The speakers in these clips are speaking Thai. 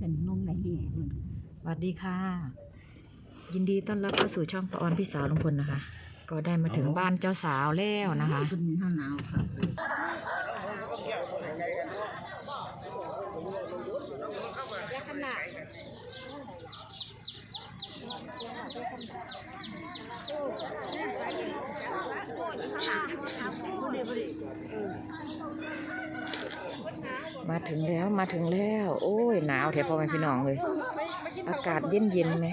สันนงไหลแห่เพิ่นสวัสดีค่ะ ยินดีต้อนรับเข้าสู่ช่องปะออนพี่สาวลุงพลนะคะ ก็ได้มาถึงบ้านเจ้าสาวแล้วนะคะเป็นหน้าหนาวค่ะ มาถึงแล้วมาถึงแล้ว โอ้ยหนาวแถวพ่อแม่พี่น้องเลย อากาศเย็นเย็นไหม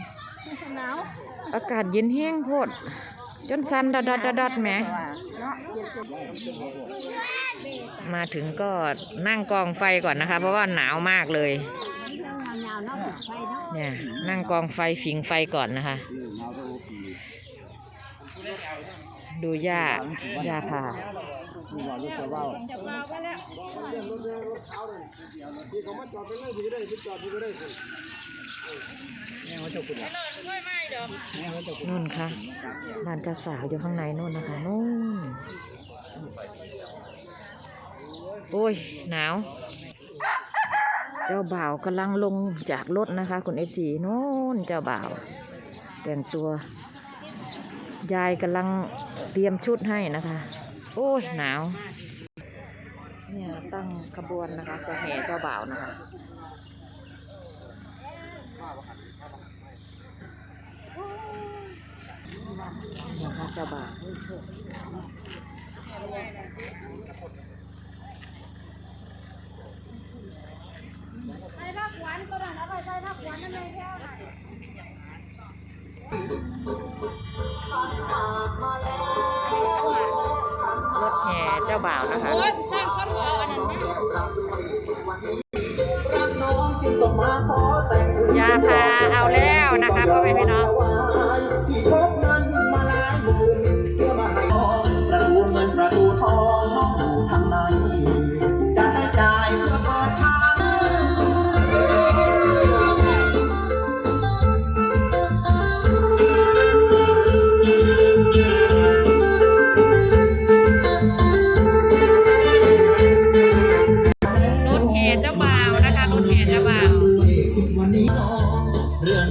อากาศเย็นแห้งโพดจนสันดัดดัดดัดดัดแหมมาถึงก็นั่งกองไฟก่อนนะคะ เพราะว่าหนาวมากเลยเนาะปิดไฟเนาะเนี่ยนั่งกองไฟฝิงไฟก่อนนะคะ ดูยาย่าพานู่นค่ะบ้านเจ้าสาวอยู่ข้างในนู่นนะคะนู่นโอ้ย หนาว เจ้าบ่าวกำลังลงจากรถนะคะ คุณเอฟซีนู่นเจ้าบ่าว แต่งตัว ยายกำลังเตรียมชุดให้นะคะ โอ้ยหนาว เนี่ยตั้งขบวนนะคะ จะแห่เจ้าบ่าวนะคะนะคะเจ้าบ่าวไปภาคหวานก็ได้นะไปไปภาคหวานนั่นเลยงค่ไหน บ่าวนะคะ รถแห่เจ้าบ่าววันนี้น้อง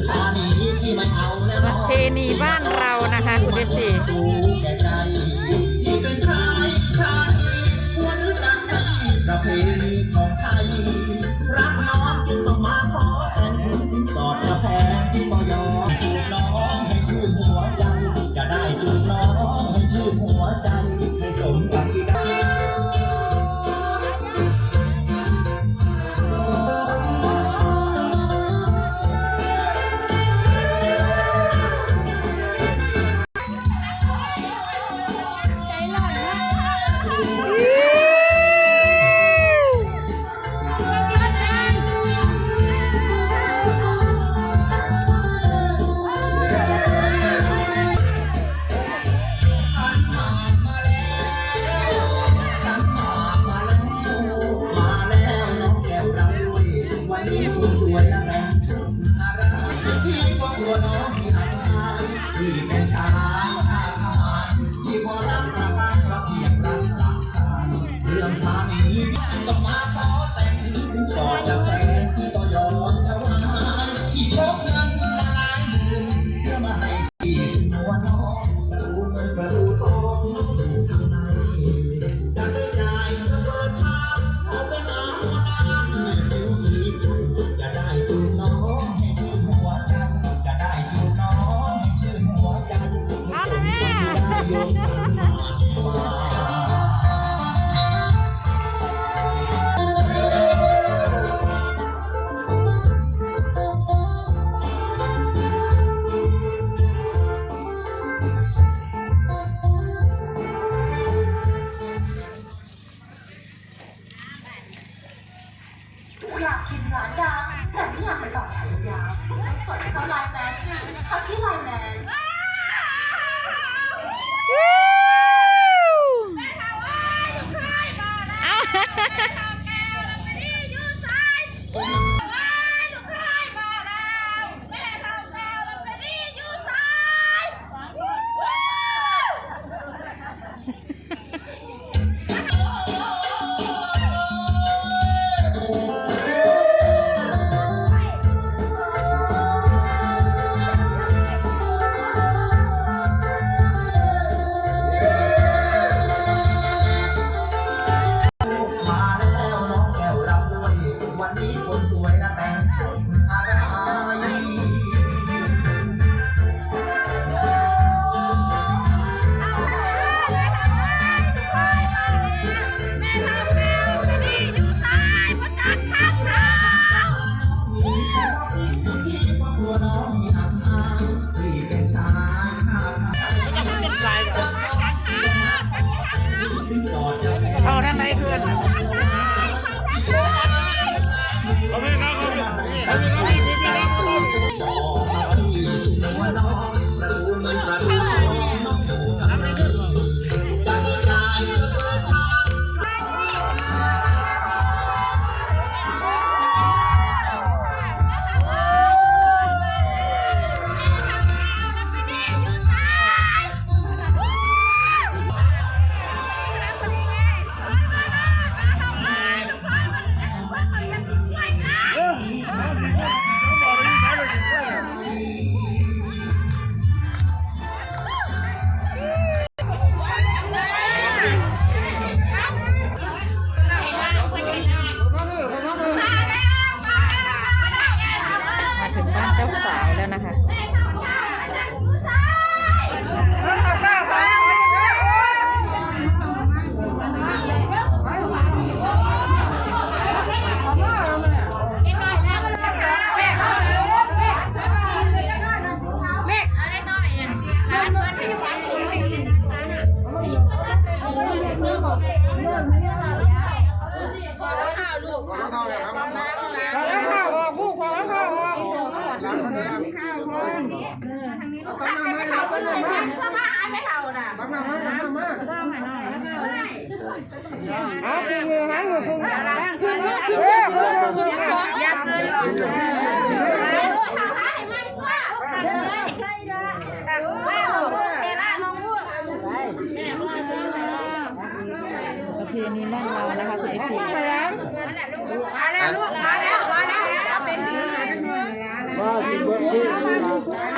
เคานี้ที่ไม่เอาแล้วประเพณีบ้านเรานะคะคุณเอฟซี เอาด้านนเพื่อน ขอบคุณครับขอบคุณครับ ตั้เหน้ามาตั้เหน้ามาเพื่อมาหาเลยม่เท่าน่ยตั้งหน้ามาเลยตั้งหน้ามาเอาคืนเงินฮะเงินคืนคืนเงินคืนเงินคืนเงินอย่าเกินหรอกทีนี้บ้านเราเนะคะคุณเอฟซีมาแล้วมาแล้วมาแล้วมาแล้วเป็นผีมาแล้ว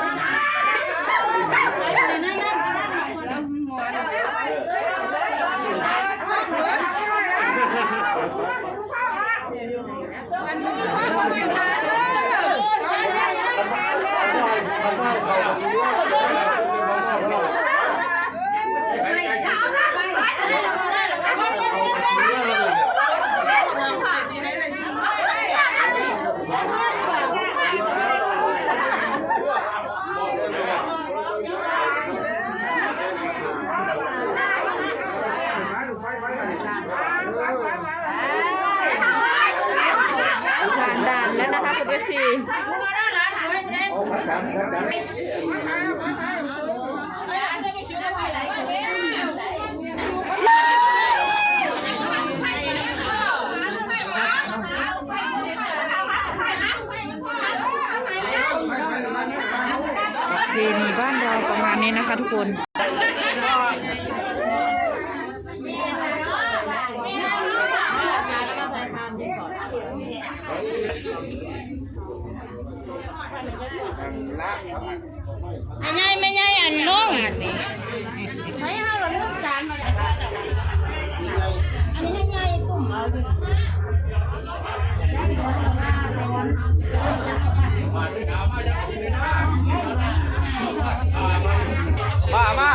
เคมีบ้านเราประมาณนี้นะคะทุกคน อันใหญ่ไม่ใหญ่อันลงอันนี้ไม่เอาลืกจานมาอันนี้ใหญ่ตุ่มเอาดิมามา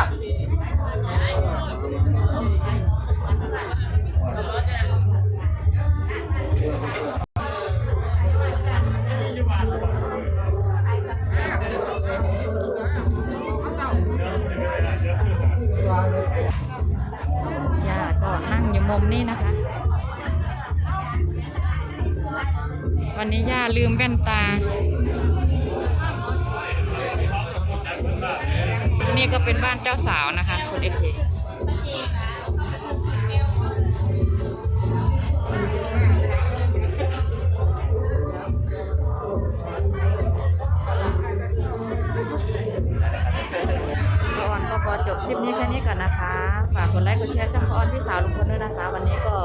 วันนี้ย่าลืมแว่นตา นี่ก็เป็นบ้านเจ้าสาวนะคะ คุณเอฟซีป้าออนก็ขอจบคลิปนี้แค่นี้ก่อนนะคะ ฝากกดไลค์ กดแชร์ช่องป้าออนพี่สาวลุงพลด้วยนะคะ วันนี้ก็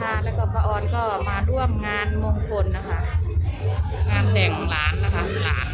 คะ แล้วก็พระออนก็มาร่วมงานมงคลนะคะ งานแต่งหลานนะคะหลาน